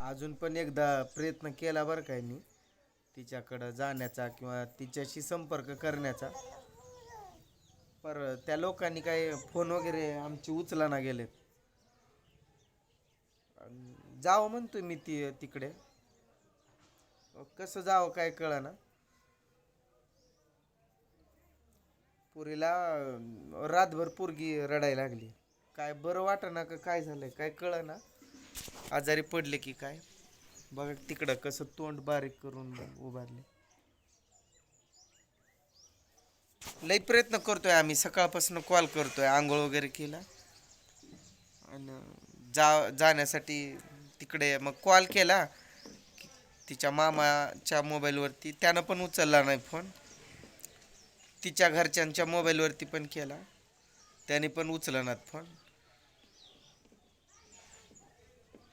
अजून पण एकदा प्रयत्न केला बरं काय मी तिच्याकडं जाण्याचा किंवा तिच्याशी संपर्क करण्याचा. पर त्या लोकांनी काही फोन वगैरे आमची उचला ना गेलेत. अन जावं म्हणतोय मी ती तिकडे. कसं जावं काय कळना. पुरीला रातभर पोरगी रडायला लागली. काय बरं वाटना का काय झालंय काय कळना. आजारी पडले की काय? बघा तिकडं कसं तोंड बारीक करून उभारले. लई प्रयत्न करतोय आम्ही. सकाळपासून कॉल करतोय. आंघोळ वगैरे केला. आणि जा जाण्यासाठी तिकडे मग कॉल केला. तिच्या मामाच्या मोबाईलवरती त्यानं पण उचलला नाही फोन तिच्या घरच्यांच्या मोबाईलवरती पण केला. त्याने पण उचलनात फोन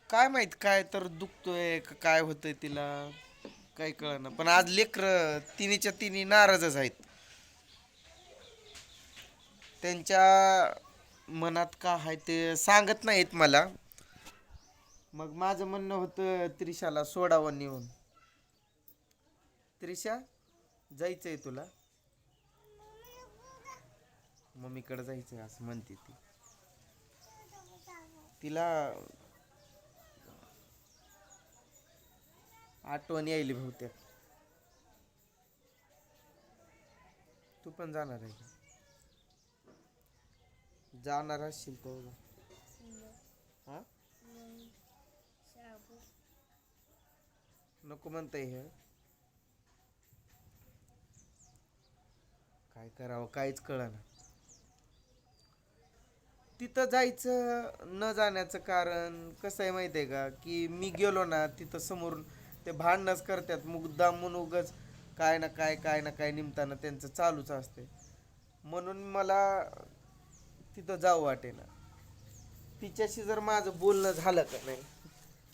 काय माहीत काय तर दुखतोय का काय होतंय तिला? काय कळना. पण आज लेकर तिन्हीच्या तिन्ही नाराजच आहेत. त्यांच्या मनात का आहे ते सांगत नाहीत मला. मग माझं म्हणणं होतं त्रिशाला सोडावं नेऊन. त्रिशा जायचंय तुला? मम्मीकडे जायचंय असं म्हणते ती. तिला आठवण यायली बहुतेक. तू पण जाणार आहे जाणार असशील तो. हा? नको म्हणताय हे. काय करावं काहीच कळना. तिथं जायचं न जाण्याचं कारण कसं आहे माहिती आहे का? की मी गेलो ना तिथं समोरून ते भांडणच करतात. मुद्दाम म्हणून उगाच काय ना काय काय ना काय निमताना त्यांचं चालूच असते. म्हणून मला तिथं जाऊ वाटेना. तिच्याशी जर माझं बोलणं झालं का नाही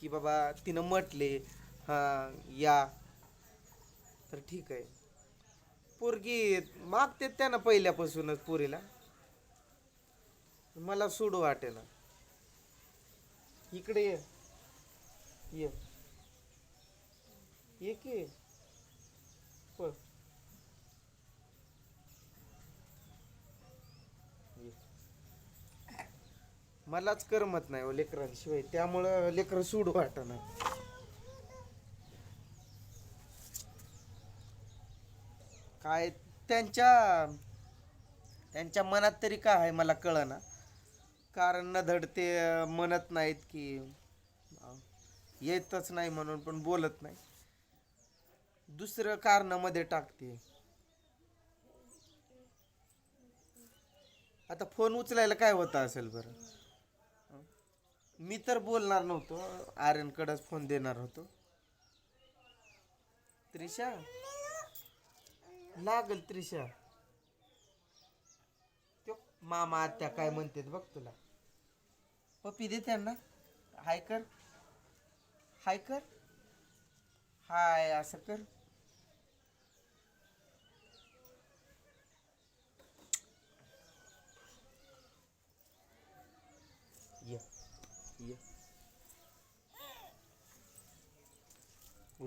की बाबा तिनं म्हटले हां या तर ठीक आहे. पोरगी मागते त्यांना पहिल्यापासूनच पोरीला. मला सोडू वाटेना. इकडे ये. ये. ये की? पळ मलाच करमत नाही हो लेकरांशिवाय. त्यामुळं लेकरं सोडू नाही काय त्यांच्या त्यांच्या मनात तरी काय आहे मला कळना. कारण न धडते म्हणत नाहीत की येतच नाही म्हणून पण बोलत नाही. दुसरं कारणामध्ये टाकते. आता फोन उचलायला काय होतं असेल बरं? मी तर बोलणार नव्हतो. आर्यनकडंच फोन देणार होतो. त्रिशा? लागल त्रिशा. त्यो मामा आत्या काय म्हणतात बघ तुला. पप्पी दे त्यांना. हाय कर. हाय कर. हाय असं कर.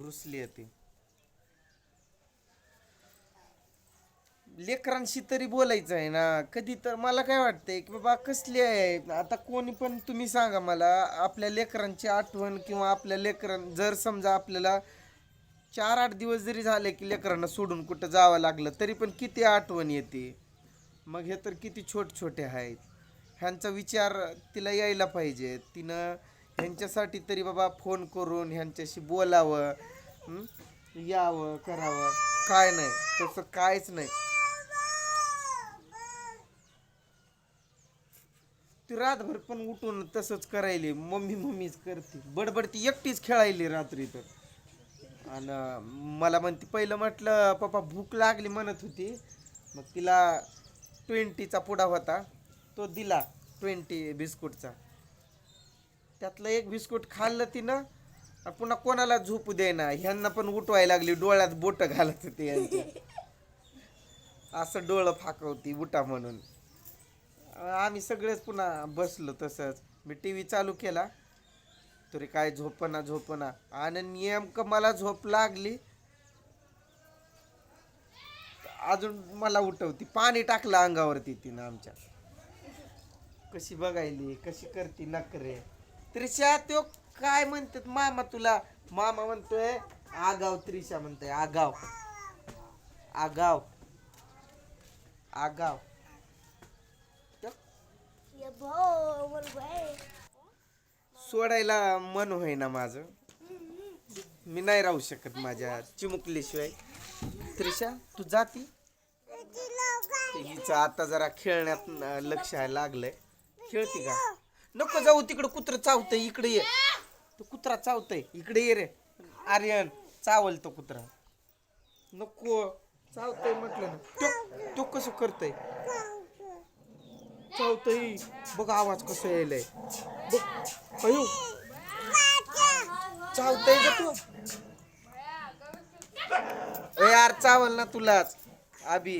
रुसली ती. लेकरांशी तरी बोलायचं आहे ना. कधी तर मला काय वाटतंय की बाबा कसली आहे? आता कोणी पण तुम्ही सांगा मला आपल्या लेकरांची आठवण किंवा आपल्या लेकरां जर समजा आपल्याला चार आठ दिवस जरी झाले की लेकरांना सोडून कुठं जावं लागलं तरी पण किती आठवण येते. मग हे तर किती छोटे छोटे आहेत. ह्यांचा विचार तिला यायला पाहिजे. तिनं ह्यांच्यासाठी तरी बाबा फोन करून ह्यांच्याशी बोलावं. हं? यावं करावं. काय नाही तसं कायच नाही. ती रातभर पण उठून तसंच करायली मम्मी मम्मीच करते. बडबड ती एकटीच खेळायली रात्री तर. आणि मला म्हणते पहिलं म्हटलं पप्पा भूक लागली म्हणत होती. मग तिला ट्वेंटीचा पुडा होता. तो दिला ट्वेंटी बिस्कुटचा. त्यातलं एक बिस्कुट खाल्लं तिनं आणि पुन्हा कोणाला झोपू देना ह्यांना पण उठवायला लागली डोळ्यात बोट घालत होते यांच्या असं डोळं फाकवती उठा म्हणून. आम्ही सगळेच पुन्हा बसलो तसंच. मी टी व्ही चालू केला. तरी काय झोपना झोपना. आणि नेमकं मला झोप लागली. अजून मला उठवती. पाणी टाकलं अंगावरती तिनं आमच्या. कशी बघायली कशी करती नकरे त्रिशा तो काय म्हणतात? मामा तुला. मामा म्हणतोय आगाव त्रिशा म्हणतोय आगाव. आगाव. आगाव. सोडायला मन होईना माझं. मी नाही राहू शकत माझ्या चिमुकलीशिवाय. त्रिशा तू जाती हिचं आता जरा खेळण्यात न- लक्ष आहे लागलंय. खेळती का? नको जाऊ तिकडं कुत्र चावतंय इकडे ये. तो कुत्रा चावतंय इकडे ये रे. आर्यन चावल तो कुत्रा. नको. चावतंय म्हटलं ना. तो तो कसं करतय? चावतंय. बघ आवाज कसं यायलाय. बघ. अयो. चावतंय का तू? ए यार चावल ना तुलाच. अभि.